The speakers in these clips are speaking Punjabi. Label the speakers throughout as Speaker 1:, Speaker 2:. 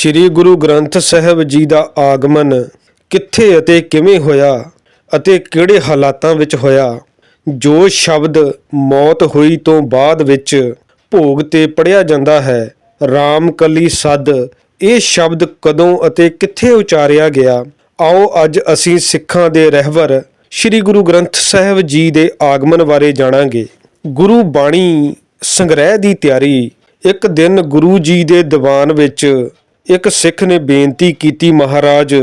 Speaker 1: ਸ੍ਰੀ ਗੁਰੂ ਗ੍ਰੰਥ ਸਾਹਿਬ ਜੀ ਦਾ ਆਗਮਨ ਕਿੱਥੇ ਅਤੇ ਕਿਵੇਂ ਹੋਇਆ ਅਤੇ ਕਿਹੜੇ ਹਾਲਾਤਾਂ ਵਿੱਚ ਹੋਇਆ? ਜੋ ਸ਼ਬਦ ਮੌਤ ਹੋਈ ਤੋਂ ਬਾਅਦ ਵਿੱਚ ਭੋਗ ਤੇ ਪੜਿਆ ਜਾਂਦਾ ਹੈ RAM ਕਲੀ ਸਦ, ਇਹ ਸ਼ਬਦ ਕਦੋਂ ਅਤੇ ਕਿੱਥੇ ਉਚਾਰਿਆ ਗਿਆ? ਆਓ ਅੱਜ ਅਸੀਂ ਸਿੱਖਾਂ ਦੇ ਰਹਿਬਰ ਸ੍ਰੀ ਗੁਰੂ ਗ੍ਰੰਥ ਸਾਹਿਬ ਜੀ ਦੇ ਆਗਮਨ ਬਾਰੇ ਜਾਣਾਂਗੇ। ਗੁਰੂ ਬਾਣੀ ਸੰਗ੍ਰਹਿ ਦੀ ਤਿਆਰੀ, ਇੱਕ ਦਿਨ ਗੁਰੂ ਜੀ ਦੇ ਦੀਵਾਨ ਵਿੱਚ ਇੱਕ ਸਿੱਖ ਨੇ ਬੇਨਤੀ ਕੀਤੀ ਮਹਾਰਾਜ,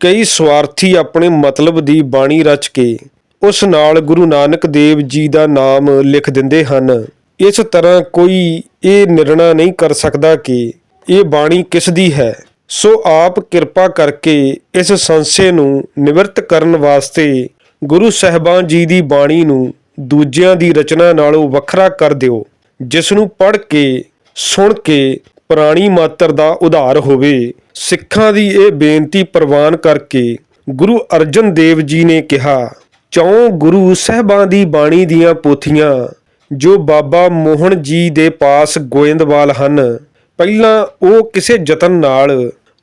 Speaker 1: ਕਈ ਸਵਾਰਥੀ ਆਪਣੇ ਮਤਲਬ ਦੀ ਬਾਣੀ ਰਚ ਕੇ ਉਸ ਨਾਲ ਗੁਰੂ ਨਾਨਕ ਦੇਵ ਜੀ ਦਾ ਨਾਮ ਲਿਖ ਦਿੰਦੇ ਹਨ। ਇਸ ਤਰ੍ਹਾਂ ਕੋਈ ਇਹ ਨਿਰਣਾ ਨਹੀਂ ਕਰ ਸਕਦਾ ਕਿ ਇਹ ਬਾਣੀ ਕਿਸ ਦੀ ਹੈ। ਸੋ ਆਪ ਕਿਰਪਾ ਕਰਕੇ ਇਸ ਸੰਸ਼ੇ ਨੂੰ ਨਿਵਰਤ ਕਰਨ ਵਾਸਤੇ ਗੁਰੂ ਸਾਹਿਬਾਨ ਜੀ ਦੀ ਬਾਣੀ ਨੂੰ ਦੂਜਿਆਂ ਦੀ ਰਚਨਾ ਨਾਲੋਂ ਵੱਖਰਾ ਕਰ ਦਿਓ, ਜਿਸ ਨੂੰ ਪੜ੍ਹ ਕੇ, ਸੁਣ ਕੇ ਪ੍ਰਾਣੀ ਮਾਤਰ ਦਾ ਉਧਾਰ ਹੋਵੇ। ਸਿੱਖਾਂ ਦੀ ਇਹ ਬੇਨਤੀ ਪ੍ਰਵਾਨ ਕਰਕੇ ਗੁਰੂ ਅਰਜਨ ਦੇਵ ਜੀ ਨੇ ਕਿਹਾ, ਚੌਂ ਗੁਰੂ ਸਾਹਿਬਾਂ ਦੀ ਬਾਣੀ ਦੀਆਂ ਪੋਥੀਆਂ, ਜੋ ਬਾਬਾ ਮੋਹਨ ਜੀ ਦੇ ਪਾਸ ਗੋਇੰਦਵਾਲ ਹਨ, ਪਹਿਲਾਂ ਉਹ ਕਿਸੇ ਯਤਨ ਨਾਲ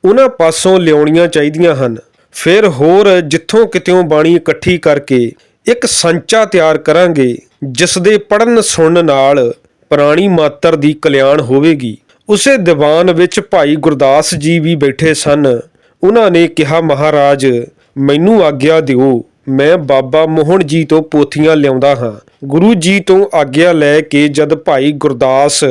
Speaker 1: ਉਹਨਾਂ ਪਾਸੋਂ ਲਿਆਉਣੀਆਂ ਚਾਹੀਦੀਆਂ ਹਨ। ਫਿਰ ਹੋਰ ਜਿੱਥੋਂ ਕਿਤਿਓਂ ਬਾਣੀ ਇਕੱਠੀ ਕਰਕੇ ਇੱਕ ਸੰਚਾ ਤਿਆਰ ਕਰਾਂਗੇ, ਜਿਸ ਦੇ ਪੜਨ ਸੁਣਨ ਨਾਲ ਪ੍ਰਾਣੀ ਮਾਤਰ ਦੀ ਕਲਿਆਣ ਹੋਵੇਗੀ। ਉਸੇ ਦੀਵਾਨ ਵਿੱਚ ਭਾਈ ਗੁਰਦਾਸ ਜੀ ਵੀ ਬੈਠੇ ਸਨ। ਉਹਨਾਂ ਨੇ ਕਿਹਾ, ਮਹਾਰਾਜ, ਮੈਨੂੰ ਆਗਿਆ ਦਿਓ। ਮੈਂ ਬਾਬਾ ਮੋਹਨ ਜੀ ਤੋਂ ਪੋਥੀਆਂ ਲਿਆਉਂਦਾ ਹਾਂ। ਗੁਰੂ ਜੀ ਤੋਂ ਆਗਿਆ ਲੈ ਕੇ ਜਦ ਭਾਈ ਗੁਰਦਾਸ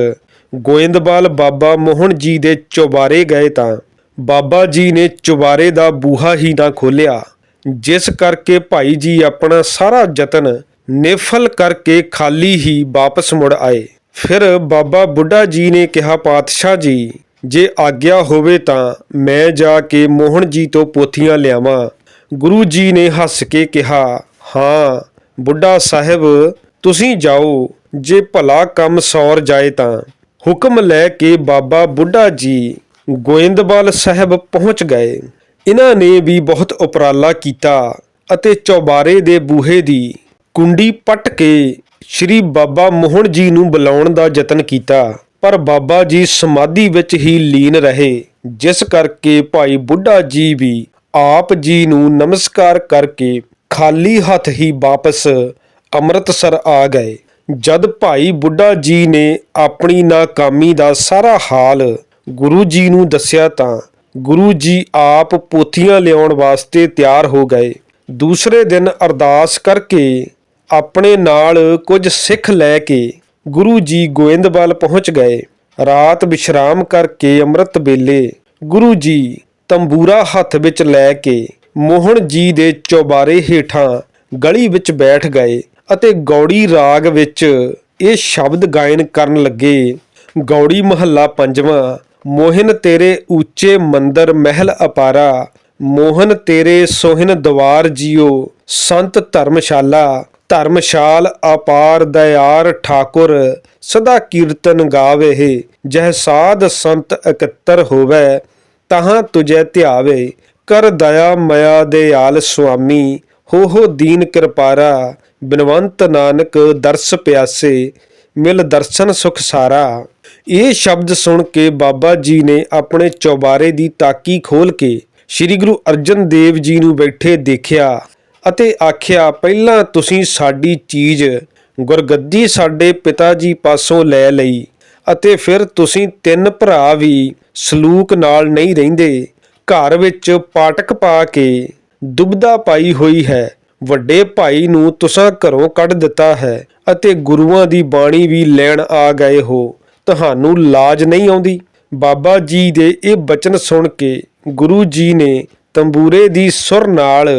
Speaker 1: ਗੋਇੰਦਵਾਲ ਬਾਬਾ ਮੋਹਨ ਜੀ ਦੇ ਚੁਬਾਰੇ ਗਏ ਤਾਂ ਬਾਬਾ ਜੀ ਨੇ ਚੁਬਾਰੇ ਦਾ ਬੂਹਾ ਹੀ ਨਾ ਖੋਲਿਆ ਜਿਸ ਕਰਕੇ ਭਾਈ ਜੀ ਆਪਣਾ ਸਾਰਾ ਯਤਨ ਨਿਫਲ ਕਰਕੇ ਖਾਲੀ ਹੀ ਵਾਪਸ ਮੁੜ ਆਏ। ਫਿਰ ਬਾਬਾ ਬੁੱਢਾ ਜੀ ਨੇ ਕਿਹਾ, ਪਾਤਸ਼ਾਹ ਜੀ, ਜੇ ਆਗਿਆ ਹੋਵੇ ਤਾਂ ਮੈਂ ਜਾ ਕੇ ਮੋਹਨ ਜੀ ਤੋਂ ਪੋਥੀਆਂ ਲਿਆਵਾਂ। ਗੁਰੂ ਜੀ ਨੇ ਹੱਸ ਕੇ ਕਿਹਾ, ਹਾਂ, ਬੁੱਢਾ ਸਾਹਿਬ, ਤੁਸੀਂ ਜਾਓ, ਜੇ ਭਲਾ ਕੰਮ ਸੌਰ ਜਾਏ ਤਾਂ। ਹੁਕਮ ਲੈ ਕੇ ਬਾਬਾ ਬੁੱਢਾ ਜੀ ਗੋਇੰਦਵਾਲ ਸਾਹਿਬ ਪਹੁੰਚ ਗਏ। ਇਹਨਾਂ ਨੇ ਵੀ ਬਹੁਤ ਉਪਰਾਲਾ ਕੀਤਾ ਅਤੇ ਚੌਬਾਰੇ ਦੇ ਬੂਹੇ ਦੀ ਕੁੰਡੀ ਪੱਟ ਕੇ ਸ੍ਰੀ ਬਾਬਾ ਮੋਹਨ ਜੀ ਨੂੰ ਬੁਲਾਉਣ ਦਾ ਯਤਨ ਕੀਤਾ, ਪਰ ਬਾਬਾ ਜੀ ਸਮਾਧੀ ਵਿੱਚ ਹੀ ਲੀਨ ਰਹੇ, ਜਿਸ ਕਰਕੇ ਭਾਈ ਬੁੱਢਾ ਜੀ ਵੀ ਆਪ ਜੀ ਨੂੰ ਨਮਸਕਾਰ ਕਰਕੇ ਖਾਲੀ ਹੱਥ ਹੀ ਵਾਪਸ ਅੰਮ੍ਰਿਤਸਰ ਆ ਗਏ। ਜਦ ਭਾਈ ਬੁੱਢਾ ਜੀ ਨੇ ਆਪਣੀ ਨਾਕਾਮੀ ਦਾ ਸਾਰਾ ਹਾਲ ਗੁਰੂ ਜੀ ਨੂੰ ਦੱਸਿਆ ਤਾਂ ਗੁਰੂ ਜੀ ਆਪ ਪੋਥੀਆਂ ਲਿਆਉਣ ਵਾਸਤੇ ਤਿਆਰ ਹੋ ਗਏ। ਦੂਸਰੇ ਦਿਨ ਅਰਦਾਸ ਕਰਕੇ ਆਪਣੇ ਨਾਲ ਕੁਝ ਸਿੱਖ ਲੈ ਕੇ ਗੁਰੂ ਜੀ ਗੋਇੰਦਵਾਲ ਪਹੁੰਚ ਗਏ। ਰਾਤ ਵਿਸ਼ਰਾਮ ਕਰਕੇ ਅੰਮ੍ਰਿਤ ਵੇਲੇ ਗੁਰੂ ਜੀ ਤੰਬੂਰਾ ਹੱਥ ਵਿੱਚ ਲੈ ਕੇ ਮੋਹਨ ਜੀ ਦੇ ਚੌਬਾਰੇ ਹੇਠਾਂ ਗਲੀ ਵਿੱਚ ਬੈਠ ਗਏ ਅਤੇ ਗੌੜੀ ਰਾਗ ਵਿੱਚ ਇਹ ਸ਼ਬਦ ਗਾਇਨ ਕਰਨ ਲੱਗੇ, ਗੌੜੀ ਮਹੱਲਾ ਪੰਜਵਾਂ, ਮੋਹਨ ਤੇਰੇ ਉੱਚੇ ਮੰਦਰ ਮਹਿਲ ਅਪਾਰਾ, ਮੋਹਨ ਤੇਰੇ ਸੋਹਨ ਦਵਾਰ ਜਿਉ ਸੰਤ ਧਰਮਸ਼ਾਲਾ ਧਰਮਸ਼ਾਲ ਅਪਾਰ ਦਇਆਰ ਠਾਕੁਰ, ਸਦਾ ਕੀਰਤਨ ਗਾਵੇ ਜਹ ਸਾਧ ਸੰਤ ਇਕੱਤਰ ਹੋਵੇ, ਤਹਾਂ ਤੁਝੈ ਧਿਆਵੇ, ਕਰ ਦਇਆ ਮਇਆ ਦਿਆਲ ਸੁਆਮੀ ਹੋ ਹੋ ਦੀਨ ਕਿਰਪਾਰਾ, ਬਿਨਵੰਤ ਨਾਨਕ ਦਰਸ ਪਿਆਸੇ, ਮਿਲ ਦਰਸ਼ਨ ਸੁਖ ਸਾਰਾ। ਇਹ ਸ਼ਬਦ ਸੁਣ ਕੇ ਬਾਬਾ ਜੀ ਨੇ ਆਪਣੇ ਚੌਬਾਰੇ ਦੀ ਤਾਕੀ ਖੋਲ ਕੇ ਸ੍ਰੀ ਗੁਰੂ ਅਰਜਨ ਦੇਵ ਜੀ ਨੂੰ ਬੈਠੇ ਦੇਖਿਆ। ਅਤੇ ਆਖਿਆ, ਪਹਿਲਾਂ ਤੁਸੀਂ ਸਾਡੀ ਚੀਜ਼ ਗੁਰਗੱਦੀ ਸਾਡੇ ਪਿਤਾ ਜੀ ਪਾਸੋਂ ਲੈ ਲਈ ਅਤੇ ਫਿਰ ਤੁਸੀਂ ਤਿੰਨ ਭਰਾ ਵੀ ਸਲੂਕ ਨਾਲ ਨਹੀਂ ਰਹਿੰਦੇ। ਘਰ ਵਿੱਚ ਪਾਟਕ ਪਾ ਕੇ ਦੁਬਦਾ ਪਾਈ ਹੋਈ ਹੈ। ਵੱਡੇ ਭਾਈ ਨੂੰ ਤੁਸਾਂ ਘਰੋਂ ਕੱਢ ਦਿੱਤਾ ਹੈ ਅਤੇ ਗੁਰੂਆਂ ਦੀ ਬਾਣੀ ਵੀ ਲੈਣ ਆ ਗਏ ਹੋ। ਤੁਹਾਨੂੰ ਲਾਜ ਨਹੀਂ ਆਉਂਦੀ? ਬਾਬਾ ਜੀ ਦੇ ਇਹ ਬਚਨ ਸੁਣ ਕੇ ਗੁਰੂ ਜੀ ਨੇ ਤੰਬੂਰੇ ਦੀ ਸੁਰ ਨਾਲ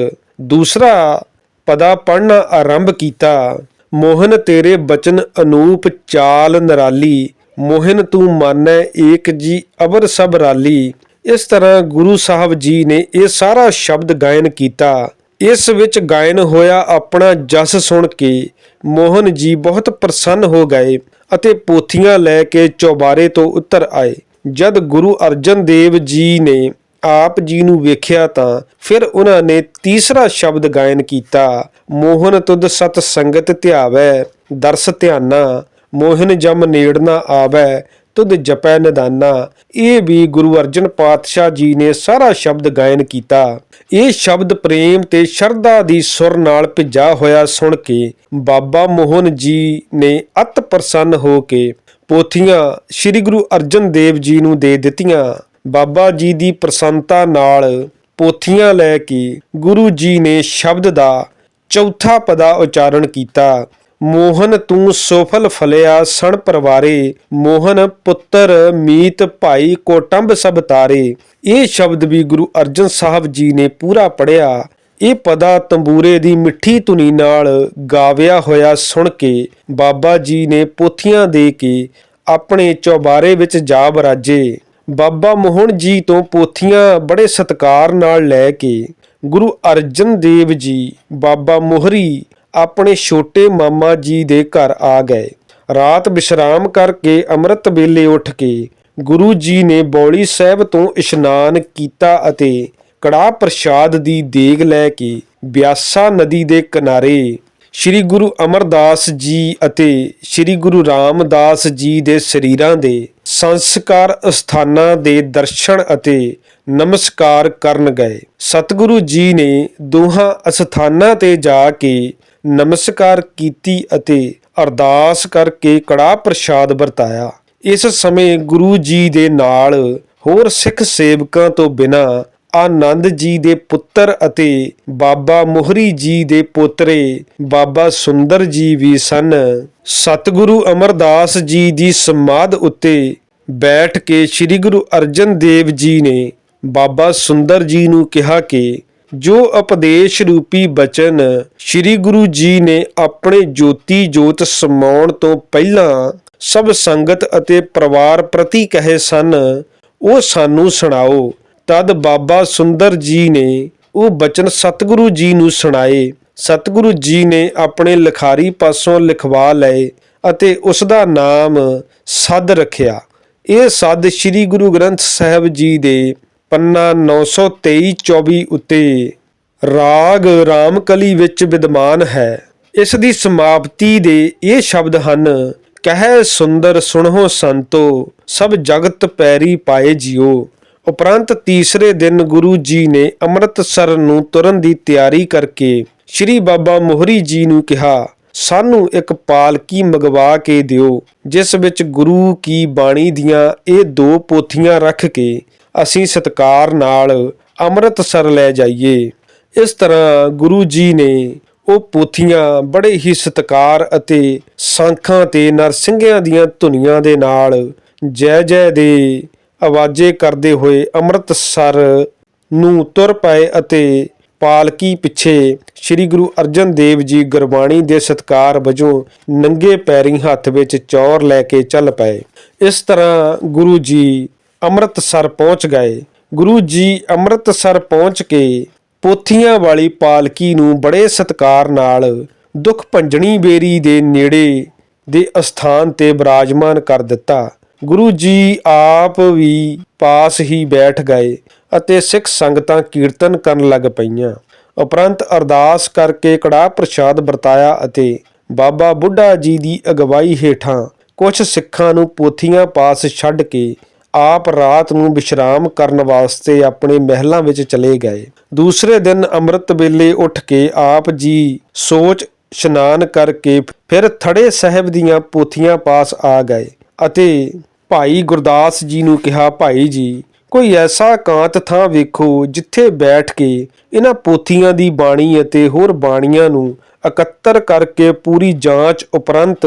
Speaker 1: ਦੂਸਰਾ, ਪਦਾ ਪੜਨਾ ਆਰੰਭ ਕੀਤਾ, ਮੋਹਨ ਤੇਰੇ ਬਚਨ ਅਨੂਪ ਚਾਲ ਨਰਾਲੀ, ਮੋਹਨ ਤੂੰ ਮਾਨੈ ਏਕ ਜੀ ਅਬਰ ਸਭ ਰਾਲੀ। ਇਸ ਤਰ੍ਹਾਂ ਗੁਰੂ ਸਾਹਿਬ ਜੀ ਨੇ ਇਹ ਸਾਰਾ ਸ਼ਬਦ ਗਾਇਨ ਕੀਤਾ। ਇਸ ਵਿੱਚ ਗਾਇਨ ਹੋਇਆ ਆਪਣਾ ਜਸ ਸੁਣ ਕੇ, ਮੋਹਨ ਜੀ ਬਹੁਤ ਪ੍ਰਸੰਨ ਹੋ ਗਏ ਅਤੇ ਪੋਥੀਆਂ ਲੈ ਕੇ ਚੌਬਾਰੇ ਤੋਂ ਉੱਤਰ ਆਏ। ਜਦ ਗੁਰੂ ਅਰਜਨ ਦੇਵ ਜੀ ਨੇ ਆਪ ਜੀ ਨੂੰ ਵੇਖਿਆ ਤਾਂ ਫਿਰ ਉਹਨਾਂ ਨੇ ਤੀਸਰਾ ਸ਼ਬਦ ਗਾਇਨ ਕੀਤਾ, ਮੋਹਨ ਤੁਧ ਸਤ ਸੰਗਤ ਧਿਆਵੈ, ਦਰਸ ਧਿਆਨਾ, ਮੋਹਨ ਜਮ ਨੇੜ ਨਾ ਆਵੈ, ਤੁਧ ਜਪੈ ਨਿਦਾਨਾ। ਇਹ ਵੀ ਗੁਰੂ ਅਰਜਨ ਪਾਤਸ਼ਾਹ ਜੀ ਨੇ ਸਾਰਾ ਸ਼ਬਦ ਗਾਇਨ ਕੀਤਾ। ਇਹ ਸ਼ਬਦ ਪ੍ਰੇਮ ਤੇ ਸ਼ਰਧਾ ਦੀ ਸੁਰ ਨਾਲ ਭਿੱਜਾ ਹੋਇਆ ਸੁਣ ਕੇ ਬਾਬਾ ਮੋਹਨ ਜੀ ਨੇ ਅਤ ਪ੍ਰਸੰਨ ਹੋ ਕੇ ਪੋਥੀਆਂ ਸ੍ਰੀ ਗੁਰੂ ਅਰਜਨ ਦੇਵ ਜੀ ਨੂੰ ਦੇ ਦਿੱਤੀਆਂ। ਬਾਬਾ ਜੀ ਦੀ ਪ੍ਰਸੰਨਤਾ ਨਾਲ ਪੋਥੀਆਂ ਲੈ ਕੇ ਗੁਰੂ ਜੀ ਨੇ ਸ਼ਬਦ ਦਾ ਚੌਥਾ ਪਦਾ ਉਚਾਰਨ ਕੀਤਾ। ਮੋਹਨ ਤੂੰ ਸੋਫਲ ਫਲਿਆ ਸਣ ਪਰਵਾਰੇ, ਮੋਹਨ ਪੁੱਤਰ ਮੀਤ ਭਾਈ ਕੋਟੰਬ ਸਭ ਤਾਰੇ। ਇਹ ਸ਼ਬਦ ਵੀ ਗੁਰੂ ਅਰਜਨ ਸਾਹਿਬ ਜੀ ਨੇ ਪੂਰਾ ਪੜਿਆ ਇਹ ਪਦਾ ਤੰਬੂਰੇ ਦੀ ਮਿੱਠੀ ਧੁਨੀ ਨਾਲ ਗਾਵਿਆ ਹੋਇਆ ਸੁਣ ਕੇ ਬਾਬਾ ਜੀ ਨੇ ਪੋਥੀਆਂ ਦੇ ਕੇ ਆਪਣੇ ਚੌਬਾਰੇ ਵਿੱਚ ਜਾ ਬਰਾਜੇ ਬਾਬਾ ਮੋਹਨ ਜੀ ਤੋਂ ਪੋਥੀਆਂ ਬੜੇ ਸਤਿਕਾਰ ਨਾਲ ਲੈ ਕੇ ਗੁਰੂ ਅਰਜਨ ਦੇਵ ਜੀ, ਬਾਬਾ ਮੋਹਰੀ ਆਪਣੇ ਛੋਟੇ ਮਾਮਾ ਜੀ ਦੇ ਘਰ ਆ ਗਏ। ਰਾਤ ਵਿਸ਼ਰਾਮ ਕਰਕੇ ਅੰਮ੍ਰਿਤ ਵੇਲੇ ਉੱਠ ਕੇ ਗੁਰੂ ਜੀ ਨੇ ਬੌਲੀ ਸਾਹਿਬ ਤੋਂ ਇਸ਼ਨਾਨ ਕੀਤਾ ਅਤੇ ਕੜਾਹ ਪ੍ਰਸ਼ਾਦ ਦੀ ਦੇਗ ਲੈ ਕੇ ਬਿਆਸਾ ਨਦੀ ਦੇ ਕਿਨਾਰੇ ਸ੍ਰੀ ਗੁਰੂ ਅਮਰਦਾਸ ਜੀ ਅਤੇ ਸ੍ਰੀ ਗੁਰੂ ਰਾਮਦਾਸ ਜੀ ਦੇ ਸਰੀਰਾਂ ਦੇ ਸੰਸਕਾਰ ਸਥਾਨਾਂ ਦੇ ਦਰਸ਼ਨ ਅਤੇ ਨਮਸਕਾਰ ਕਰਨ ਗਏ। ਸਤਿਗੁਰੂ ਜੀ ਨੇ ਦੋਹਾਂ ਅਸਥਾਨਾਂ ਤੇ ਜਾ ਕੇ ਨਮਸਕਾਰ ਕੀਤੀ ਅਤੇ ਅਰਦਾਸ ਕਰਕੇ ਕੜਾਹ ਪ੍ਰਸ਼ਾਦ ਵਰਤਾਇਆ। ਇਸ ਸਮੇਂ ਗੁਰੂ ਜੀ ਦੇ ਨਾਲ ਹੋਰ ਸਿੱਖ ਸੇਵਕਾਂ ਤੋਂ ਬਿਨਾਂ ਆਨੰਦ ਜੀ ਦੇ ਪੁੱਤਰ ਅਤੇ ਬਾਬਾ ਮੋਹਰੀ ਜੀ ਦੇ ਪੋਤਰੇ ਬਾਬਾ ਸੁੰਦਰ ਜੀ ਵੀ ਸਨ। ਸਤਿਗੁਰੂ ਅਮਰਦਾਸ ਜੀ ਦੀ ਸਮਾਧ ਉੱਤੇ ਬੈਠ ਕੇ ਸ੍ਰੀ ਗੁਰੂ ਅਰਜਨ ਦੇਵ ਜੀ ਨੇ ਬਾਬਾ ਸੁੰਦਰ ਜੀ ਨੂੰ ਕਿਹਾ ਕਿ ਜੋ ਉਪਦੇਸ਼ ਰੂਪੀ ਬਚਨ ਸ੍ਰੀ ਗੁਰੂ ਜੀ ਨੇ ਆਪਣੇ ਜੋਤੀ ਜੋਤ ਸਮਾਉਣ ਤੋਂ ਪਹਿਲਾਂ ਸਭ ਸੰਗਤ ਅਤੇ ਪਰਿਵਾਰ ਪ੍ਰਤੀ ਕਹੇ ਸਨ, ਉਹ ਸਾਨੂੰ ਸੁਣਾਓ। ਤਦ ਬਾਬਾ ਸੁੰਦਰ ਜੀ ਨੇ ਉਹ ਬਚਨ ਸਤਿਗੁਰੂ ਜੀ ਨੂੰ ਸੁਣਾਏ। ਸਤਿਗੁਰੂ ਜੀ ਨੇ ਆਪਣੇ ਲਿਖਾਰੀ ਪਾਸੋਂ ਲਿਖਵਾ ਲਏ ਅਤੇ ਉਸ ਦਾ ਨਾਮ ਸਦ ਰੱਖਿਆ। ਇਹ ਸਦ ਸ੍ਰੀ ਗੁਰੂ ਗ੍ਰੰਥ ਸਾਹਿਬ ਜੀ ਦੇ ਪੰਨਾ 923 24 ਉੱਤੇ ਰਾਗ ਰਾਮਕਲੀ ਵਿੱਚ ਵਿਦਮਾਨ ਹੈ। ਇਸ ਦੀ ਸਮਾਪਤੀ ਦੇ ਇਹ ਸ਼ਬਦ ਹਨ, ਕਹਿ ਸੁੰਦਰ ਸੁਣੋ ਸੰਤੋ, ਸਭ ਜਗਤ ਪੈਰੀ ਪਾਏ ਜਿਓ। ਉਪਰੰਤ ਤੀਸਰੇ ਦਿਨ ਗੁਰੂ ਜੀ ਨੇ ਅੰਮ੍ਰਿਤਸਰ ਨੂੰ ਤੁਰਨ ਦੀ ਤਿਆਰੀ ਕਰਕੇ ਸ੍ਰੀ ਬਾਬਾ ਮੋਹਰੀ ਜੀ ਨੂੰ ਕਿਹਾ, ਸਾਨੂੰ ਇੱਕ ਪਾਲਕੀ ਮੰਗਵਾ ਕੇ ਦਿਓ, ਜਿਸ ਵਿੱਚ ਗੁਰੂ ਕੀ ਬਾਣੀ ਦੀਆਂ ਇਹ ਦੋ ਪੋਥੀਆਂ ਰੱਖ ਕੇ ਅਸੀਂ ਸਤਕਾਰ ਨਾਲ ਅੰਮ੍ਰਿਤਸਰ ਲੈ ਜਾਈਏ। ਇਸ ਤਰ੍ਹਾਂ ਗੁਰੂ ਜੀ ਨੇ ਉਹ ਪੋਥੀਆਂ ਬੜੇ ਹੀ ਸਤਕਾਰ ਅਤੇ ਸੰਖਾਂ ਤੇ ਨਰਸਿੰਘਿਆਂ ਦੀਆਂ ਧੁਨੀਆਂ ਦੇ ਨਾਲ ਜੈ ਜੈ ਦੇ ਆਵਾਜ਼ੇ ਕਰਦੇ ਹੋਏ ਅੰਮ੍ਰਿਤਸਰ ਨੂੰ ਤੁਰ ਪਏ ਅਤੇ ਪਾਲਕੀ ਪਿੱਛੇ ਸ੍ਰੀ ਗੁਰੂ ਅਰਜਨ ਦੇਵ ਜੀ ਗੁਰਬਾਣੀ ਦੇ ਸਤਕਾਰ ਵਜੋਂ ਨੰਗੇ ਪੈਰੀਂ ਹੱਥ ਵਿੱਚ ਚੌਰ ਲੈ ਕੇ ਚੱਲ ਪਏ। ਇਸ ਤਰ੍ਹਾਂ ਗੁਰੂ ਜੀ ਅੰਮ੍ਰਿਤਸਰ ਪਹੁੰਚ ਗਏ। ਗੁਰੂ ਜੀ ਅੰਮ੍ਰਿਤਸਰ ਪਹੁੰਚ ਕੇ ਪੋਥੀਆਂ ਵਾਲੀ ਪਾਲਕੀ ਨੂੰ ਬੜੇ ਸਤਕਾਰ ਨਾਲ ਦੁੱਖ ਭੰਜਣੀ ਬੇਰੀ ਦੇ ਨੇੜੇ ਦੇ ਅਸਥਾਨ ਤੇ ਬਿਰਾਜਮਾਨ ਕਰ ਦਿੱਤਾ। ਗੁਰੂ ਜੀ ਆਪ ਵੀ ਪਾਸ ਹੀ ਬੈਠ ਗਏ ਅਤੇ ਸਿੱਖ ਸੰਗਤਾਂ ਕੀਰਤਨ ਕਰਨ ਲੱਗ ਪਈਆਂ। ਉਪਰੰਤ ਅਰਦਾਸ ਕਰਕੇ ਕੜਾਹ ਪ੍ਰਸ਼ਾਦ ਵਰਤਾਇਆ ਅਤੇ ਬਾਬਾ ਬੁੱਢਾ ਜੀ ਦੀ ਅਗਵਾਈ ਹੇਠਾਂ ਕੁਝ ਸਿੱਖਾਂ ਨੂੰ ਪੋਥੀਆਂ ਪਾਸ ਛੱਡ ਕੇ ਆਪ ਰਾਤ ਨੂੰ ਵਿਸ਼ਰਾਮ ਕਰਨ ਵਾਸਤੇ ਆਪਣੇ ਮਹਿਲਾਂ ਵਿੱਚ ਚਲੇ ਗਏ। ਦੂਸਰੇ ਦਿਨ ਅੰਮ੍ਰਿਤ ਵੇਲੇ ਉੱਠ ਕੇ ਆਪ ਜੀ ਸੋਚ ਇਸ਼ਨਾਨ ਕਰਕੇ ਫਿਰ ਥੜੇ ਸਾਹਿਬ ਦੀਆਂ ਪੋਥੀਆਂ ਪਾਸ ਆ ਗਏ ਅਤੇ ਭਾਈ ਗੁਰਦਾਸ ਜੀ ਨੂੰ ਕਿਹਾ, ਭਾਈ ਜੀ, ਕੋਈ ਐਸਾ ਕਾਂਤ ਥਾਂ ਵੇਖੋ ਜਿੱਥੇ ਬੈਠ ਕੇ ਇਹਨਾਂ ਪੋਥੀਆਂ ਦੀ ਬਾਣੀ ਅਤੇ ਹੋਰ ਬਾਣੀਆਂ ਨੂੰ ਇਕੱਤਰ ਕਰਕੇ ਪੂਰੀ ਜਾਂਚ ਉਪਰੰਤ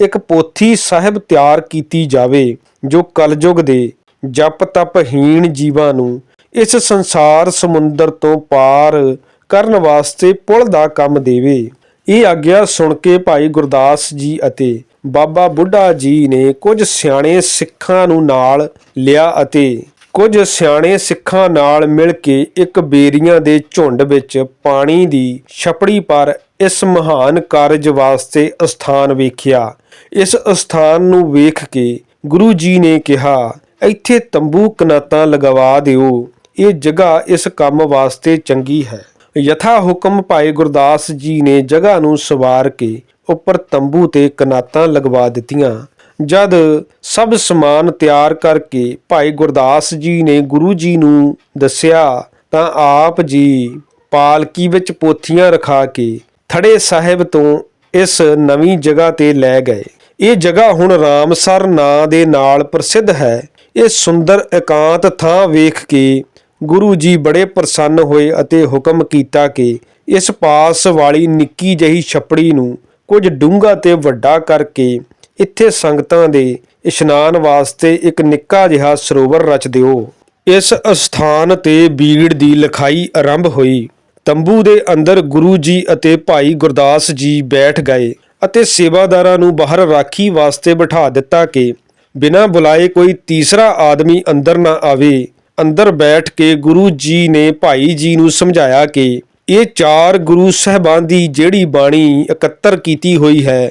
Speaker 1: ਇੱਕ ਪੋਥੀ ਸਾਹਿਬ ਤਿਆਰ ਕੀਤੀ ਜਾਵੇ, ਜੋ ਕਲਯੁਗ ਦੇ ਜਪ ਤਪ ਹੀਣ ਜੀਵਾਂ ਨੂੰ ਇਸ ਸੰਸਾਰ ਸਮੁੰਦਰ ਤੋਂ ਪਾਰ ਕਰਨ ਵਾਸਤੇ ਪੁਲ ਦਾ ਕੰਮ ਦੇਵੇ। ਇਹ ਆਗਿਆ ਸੁਣ ਕੇ ਭਾਈ ਗੁਰਦਾਸ ਜੀ ਅਤੇ ਬਾਬਾ ਬੁੱਢਾ ਜੀ ਨੇ ਕੁਝ ਸਿਆਣੇ ਸਿੱਖਾਂ ਨੂੰ ਨਾਲ ਲਿਆ ਅਤੇ ਕੁਝ ਸਿਆਣੇ ਸਿੱਖਾਂ ਨਾਲ ਮਿਲ ਕੇ ਇੱਕ ਬੇਰੀਆਂ ਦੇ ਝੁੰਡ ਵਿੱਚ ਪਾਣੀ ਦੀ ਛਪੜੀ ਪਰ ਇਸ ਮਹਾਨ ਕਾਰਜ ਵਾਸਤੇ ਅਸਥਾਨ ਵੇਖਿਆ। ਇਸ ਅਸਥਾਨ ਨੂੰ ਵੇਖ ਕੇ ਗੁਰੂ ਜੀ ਨੇ ਕਿਹਾ, ਇੱਥੇ ਤੰਬੂ ਕਨਾਤਾਂ ਲਗਵਾ ਦਿਓ। ਇਹ ਜਗ੍ਹਾ ਇਸ ਕੰਮ ਵਾਸਤੇ ਚੰਗੀ ਹੈ। ਯਥਾ ਹੁਕਮ ਭਾਈ ਗੁਰਦਾਸ ਜੀ ਨੇ ਜਗ੍ਹਾ ਨੂੰ ਸਵਾਰ ਕੇ ਉੱਪਰ ਤੰਬੂ ਤੇ ਕਨਾਤਾਂ ਲਗਵਾ ਦਿੱਤੀਆਂ। ਜਦ ਸਭ ਸਮਾਨ ਤਿਆਰ ਕਰਕੇ ਭਾਈ ਗੁਰਦਾਸ ਜੀ ਨੇ ਗੁਰੂ ਜੀ ਨੂੰ ਦੱਸਿਆ, ਤਾਂ ਆਪ ਜੀ ਪਾਲਕੀ ਵਿੱਚ ਪੋਥੀਆਂ ਰਖਾ ਕੇ ਥੜੇ ਸਾਹਿਬ ਤੋਂ ਇਸ ਨਵੀਂ ਜਗ੍ਹਾ ਤੇ ਲੈ ਗਏ। ਇਹ ਜਗ੍ਹਾ ਹੁਣ ਰਾਮਸਰ ਨਾਂ ਦੇ ਨਾਲ ਪ੍ਰਸਿੱਧ ਹੈ। ਇਹ ਸੁੰਦਰ ਇਕਾਂਤ ਥਾਂ ਵੇਖ ਕੇ ਗੁਰੂ ਜੀ ਬੜੇ ਪ੍ਰਸੰਨ ਹੋਏ ਅਤੇ ਹੁਕਮ ਕੀਤਾ ਕਿ ਇਸ ਪਾਸ ਵਾਲੀ ਨਿੱਕੀ ਜਹੀ ਛਪੜੀ ਨੂੰ ਕੁਝ ਡੂੰਘਾ ਤੇ ਵੱਡਾ ਕਰਕੇ ਇੱਥੇ ਸੰਗਤਾਂ ਦੇ ਇਸ਼ਨਾਨ ਵਾਸਤੇ ਇੱਕ ਨਿੱਕਾ ਜਿਹਾ ਸਰੋਵਰ ਰਚ ਦਿਓ। ਇਸ ਅਸਥਾਨ ਤੇ ਬੀੜ ਦੀ ਲਿਖਾਈ ਆਰੰਭ ਹੋਈ। ਤੰਬੂ ਦੇ ਅੰਦਰ ਗੁਰੂ ਜੀ ਅਤੇ ਭਾਈ ਗੁਰਦਾਸ ਜੀ ਬੈਠ ਗਏ ਅਤੇ ਸੇਵਾਦਾਰਾਂ ਨੂੰ ਬਾਹਰ ਰਾਖੀ ਵਾਸਤੇ ਬਿਠਾ ਦਿੱਤਾ ਕਿ ਬਿਨਾਂ ਬੁਲਾਏ ਕੋਈ ਤੀਸਰਾ ਆਦਮੀ ਅੰਦਰ ਨਾ ਆਵੇ। ਅੰਦਰ ਬੈਠ ਕੇ ਗੁਰੂ ਜੀ ਨੇ ਭਾਈ ਜੀ ਨੂੰ ਸਮਝਾਇਆ ਕਿ ਇਹ ਚਾਰ ਗੁਰੂ ਸਾਹਿਬਾਂ ਦੀ ਜਿਹੜੀ ਬਾਣੀ ਇਕੱਤਰ ਕੀਤੀ ਹੋਈ ਹੈ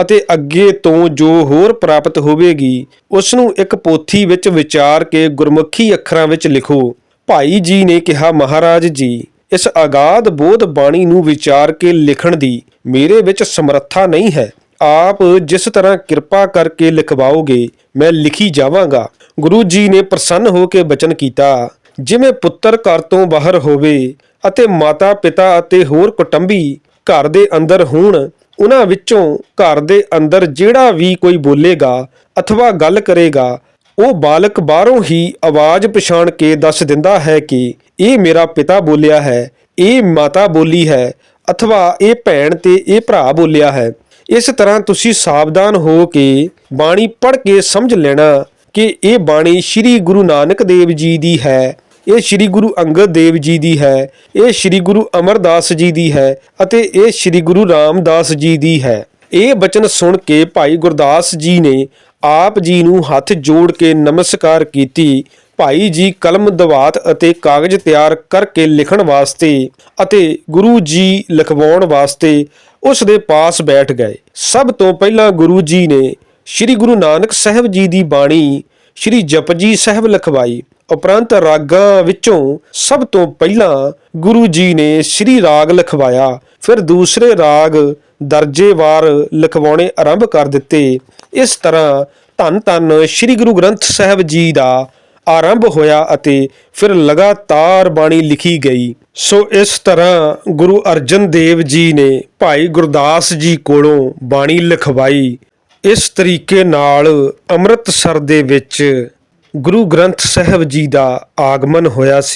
Speaker 1: ਅਤੇ ਅੱਗੇ ਤੋਂ ਜੋ ਹੋਰ ਪ੍ਰਾਪਤ ਹੋਵੇਗੀ ਉਸ ਨੂੰ ਇੱਕ ਪੋਥੀ ਵਿੱਚ ਵਿਚਾਰ ਕੇ ਗੁਰਮੁਖੀ ਅੱਖਰਾਂ ਵਿੱਚ ਲਿਖੋ। ਭਾਈ ਜੀ ਨੇ ਕਿਹਾ, ਮਹਾਰਾਜ ਜੀ, ਇਸ ਆਗਾਧ ਬੋਧ ਬਾਣੀ ਨੂੰ ਵਿਚਾਰ ਕੇ ਲਿਖਣ ਦੀ ਮੇਰੇ ਵਿੱਚ ਸਮਰੱਥਾ ਨਹੀਂ ਹੈ। ਆਪ ਜਿਸ ਤਰ੍ਹਾਂ ਕਿਰਪਾ ਕਰਕੇ ਲਿਖਵਾਓਗੇ, ਮੈਂ ਲਿਖੀ ਜਾਵਾਂਗਾ। ਗੁਰੂ ਜੀ ਨੇ ਪ੍ਰਸੰਨ ਹੋ ਕੇ ਬਚਨ ਕੀਤਾ। ਜਿਵੇਂ ਪੁੱਤਰ ਘਰ ਤੋਂ ਬਾਹਰ ਹੋਵੇ ਅਤੇ ਮਾਤਾ, ਪਿਤਾ ਅਤੇ ਹੋਰ ਕੁਟੰਬੀ ਘਰ ਦੇ ਅੰਦਰ ਹੋਣ ਉਹਨਾਂ ਵਿੱਚੋਂ ਘਰ ਦੇ ਅੰਦਰ ਜਿਹੜਾ ਵੀ ਕੋਈ ਬੋਲੇਗਾ ਅਥਵਾ ਗੱਲ ਕਰੇਗਾ, ਉਹ ਬਾਲਕ ਬਾਹਰੋਂ ਹੀ ਆਵਾਜ਼ ਪਛਾਣ ਕੇ ਦੱਸ ਦਿੰਦਾ ਹੈ ਕਿ ਇਹ ਮੇਰਾ ਪਿਤਾ ਬੋਲਿਆ ਹੈ, ਇਹ ਮਾਤਾ ਬੋਲੀ ਹੈ ਅਥਵਾ ਇਹ ਭੈਣ ਤੇ ਇਹ ਭਰਾ ਬੋਲਿਆ ਹੈ। ਇਸ ਤਰ੍ਹਾਂ ਤੁਸੀਂ ਸਾਵਧਾਨ ਹੋ ਕੇ ਬਾਣੀ ਪੜ੍ਹ ਕੇ ਸਮਝ ਲੈਣਾ ਕਿ ਇਹ ਬਾਣੀ ਸ੍ਰੀ ਗੁਰੂ ਨਾਨਕ ਦੇਵ ਜੀ ਦੀ ਹੈ ਇਹ ਸ੍ਰੀ ਗੁਰੂ ਅੰਗਦ ਦੇਵ ਜੀ ਦੀ ਹੈ, ਇਹ ਸ੍ਰੀ ਗੁਰੂ ਅਮਰਦਾਸ ਜੀ ਦੀ ਹੈ ਅਤੇ ਇਹ ਸ੍ਰੀ ਗੁਰੂ ਰਾਮਦਾਸ ਜੀ ਦੀ ਹੈ। ਇਹ ਬਚਨ ਸੁਣ ਕੇ ਭਾਈ ਗੁਰਦਾਸ ਜੀ ਨੇ ਆਪ ਜੀ ਨੂੰ ਹੱਥ ਜੋੜ ਕੇ ਨਮਸਕਾਰ ਕੀਤੀ। ਭਾਈ ਜੀ ਕਲਮ ਦਵਾਤ ਅਤੇ ਕਾਗਜ਼ ਤਿਆਰ ਕਰਕੇ ਲਿਖਣ ਵਾਸਤੇ ਅਤੇ ਗੁਰੂ ਜੀ ਲਿਖਵਾਉਣ ਵਾਸਤੇ ਉਸ ਦੇ ਪਾਸ ਬੈਠ ਗਏ। ਸਭ ਤੋਂ ਪਹਿਲਾਂ ਗੁਰੂ ਜੀ ਨੇ ਸ੍ਰੀ ਗੁਰੂ ਨਾਨਕ ਸਾਹਿਬ ਜੀ ਦੀ ਬਾਣੀ, ਸ੍ਰੀ ਜਪਜੀ ਸਾਹਿਬ ਲਿਖਵਾਈ। ਉਪਰੰਤ ਰਾਗਾਂ ਵਿੱਚੋਂ ਸਭ ਤੋਂ ਪਹਿਲਾਂ ਗੁਰੂ ਜੀ ਨੇ ਸ੍ਰੀ ਰਾਗ ਲਿਖਵਾਇਆ। ਫਿਰ ਦੂਸਰੇ ਰਾਗ ਦਰਜੇਵਾਰ ਲਿਖਵਾਉਣੇ ਆਰੰਭ ਕਰ ਦਿੱਤੇ। ਇਸ ਤਰ੍ਹਾਂ ਧੰਨ ਧੰਨ ਸ੍ਰੀ ਗੁਰੂ ਗ੍ਰੰਥ ਸਾਹਿਬ ਜੀ ਦਾ ਆਰੰਭ ਹੋਇਆ ਅਤੇ ਫਿਰ ਲਗਾਤਾਰ ਬਾਣੀ ਲਿਖੀ ਗਈ। ਸੋ ਇਸ ਤਰ੍ਹਾਂ ਗੁਰੂ ਅਰਜਨ ਦੇਵ ਜੀ ਨੇ ਭਾਈ ਗੁਰਦਾਸ ਜੀ ਕੋਲੋਂ ਬਾਣੀ ਲਿਖਵਾਈ। ਇਸ ਤਰੀਕੇ ਨਾਲ ਅੰਮ੍ਰਿਤਸਰ ਦੇ ਵਿੱਚ ਗੁਰੂ ਗ੍ਰੰਥ ਸਾਹਿਬ ਜੀ ਦਾ ਆਗਮਨ ਹੋਇਆ ਸੀ।